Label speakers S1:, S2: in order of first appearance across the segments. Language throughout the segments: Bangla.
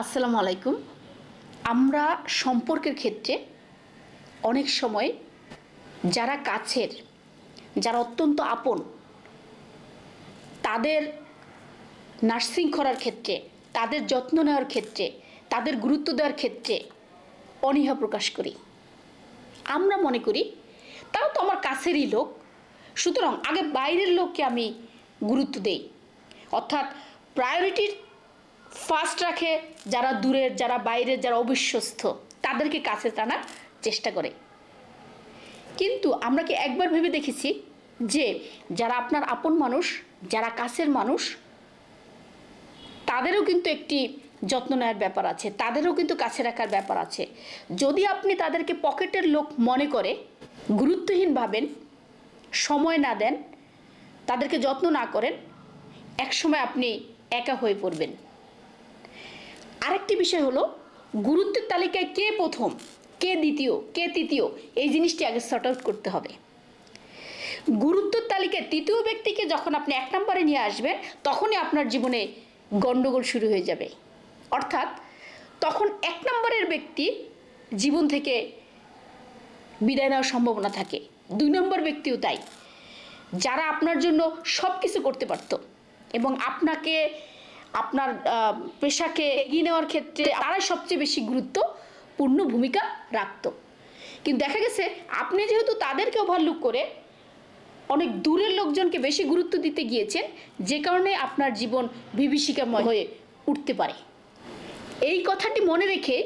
S1: আসসালামু আলাইকুম। আমরা সম্পর্কের ক্ষেত্রে অনেক সময় যারা কাছের, যারা অত্যন্ত আপন, তাদের নার্সিং করার ক্ষেত্রে, তাদের যত্ন নেওয়ার ক্ষেত্রে, তাদের গুরুত্ব দেওয়ার ক্ষেত্রে অনীহা প্রকাশ করি। আমরা মনে করি তারা তো আমার কাছেরই লোক, সুতরাং আগে বাইরের লোককে আমি গুরুত্ব দেই। অর্থাৎ প্রায়োরিটির ফার্স্ট রাখে, যারা দূরের, যারা বাইরের, যারা অবিশ্বস্ত, তাদেরকে কাছে টানার চেষ্টা করে। কিন্তু আমরা কি একবার ভেবে দেখেছি যে যারা আপনার আপন মানুষ, যারা কাছের মানুষ, তাদেরও কিন্তু একটি যত্ন নেওয়ার ব্যাপার আছে, তাদেরও কিন্তু কাছে রাখার ব্যাপার আছে। যদি আপনি তাদেরকে পকেটের লোক মনে করে, গুরুত্বহীন ভাবেন, সময় না দেন, তাদেরকে যত্ন না করেন, একসময় আপনি একা হয়ে পড়বেন। আরেকটি বিষয় হলো, গুরুত্বের তালিকায় কে প্রথম, কে দ্বিতীয়, কে তৃতীয়, এই জিনিসটি আগে সর্ট আউট করতে হবে। গুরুত্বের তালিকায় তৃতীয় ব্যক্তিকে যখন আপনি এক নম্বরে নিয়ে আসবেন, তখনই আপনার জীবনে গণ্ডগোল শুরু হয়ে যাবে। অর্থাৎ, তখন এক নম্বরের ব্যক্তি জীবন থেকে বিদায় নেওয়ার সম্ভাবনা থাকে। দুই নম্বর ব্যক্তিও তাই। যারা আপনার জন্য সব কিছু করতে পারত এবং আপনাকে আপনার পেশাকে এগিয়ে নেওয়ার ক্ষেত্রে তারাই সবচেয়ে বেশি গুরুত্বপূর্ণ ভূমিকা রাখত। কিন্তু দেখা গেছে, আপনি যেহেতু তাদেরকে ওভারলুক করে অনেক দূরের লোকজনকে বেশি গুরুত্ব দিতে গিয়েছেন, যে কারণে আপনার জীবন বিভীষিকাময় হয়ে উঠতে পারে। এই কথাটি মনে রেখে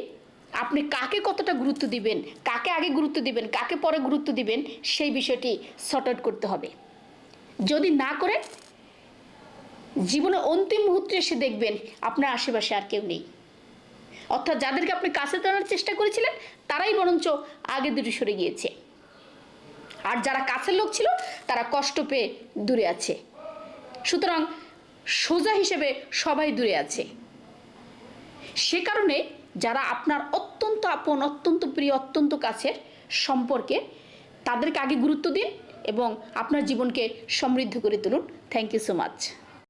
S1: আপনি কাকে কতটা গুরুত্ব দিবেন, কাকে আগে গুরুত্ব দিবেন, কাকে পরে গুরুত্ব দিবেন, সেই বিষয়টি সর্ট আউট করতে হবে। যদি না করেন জীবনে অন্তিম মুহূর্তে এসে দেখবেন আপনার আশেপাশে আর কেউ নেই। অর্থাৎ যাদেরকে আপনি কাছে টানার চেষ্টা করেছিলেন, তারাই বরঞ্চ আগে দুটি সরে গিয়েছে। আর যারা কাছের লোক ছিল, তারা কষ্ট পেয়ে দূরে আছে। সুতরাং সোজা হিসেবে সবাই দূরে আছে। সে কারণে যারা আপনার অত্যন্ত আপন, অত্যন্ত প্রিয়, অত্যন্ত কাছের সম্পর্কে, তাদেরকে আগে গুরুত্ব দিন এবং আপনার জীবনকে সমৃদ্ধ করে তুলুন। Thank you so much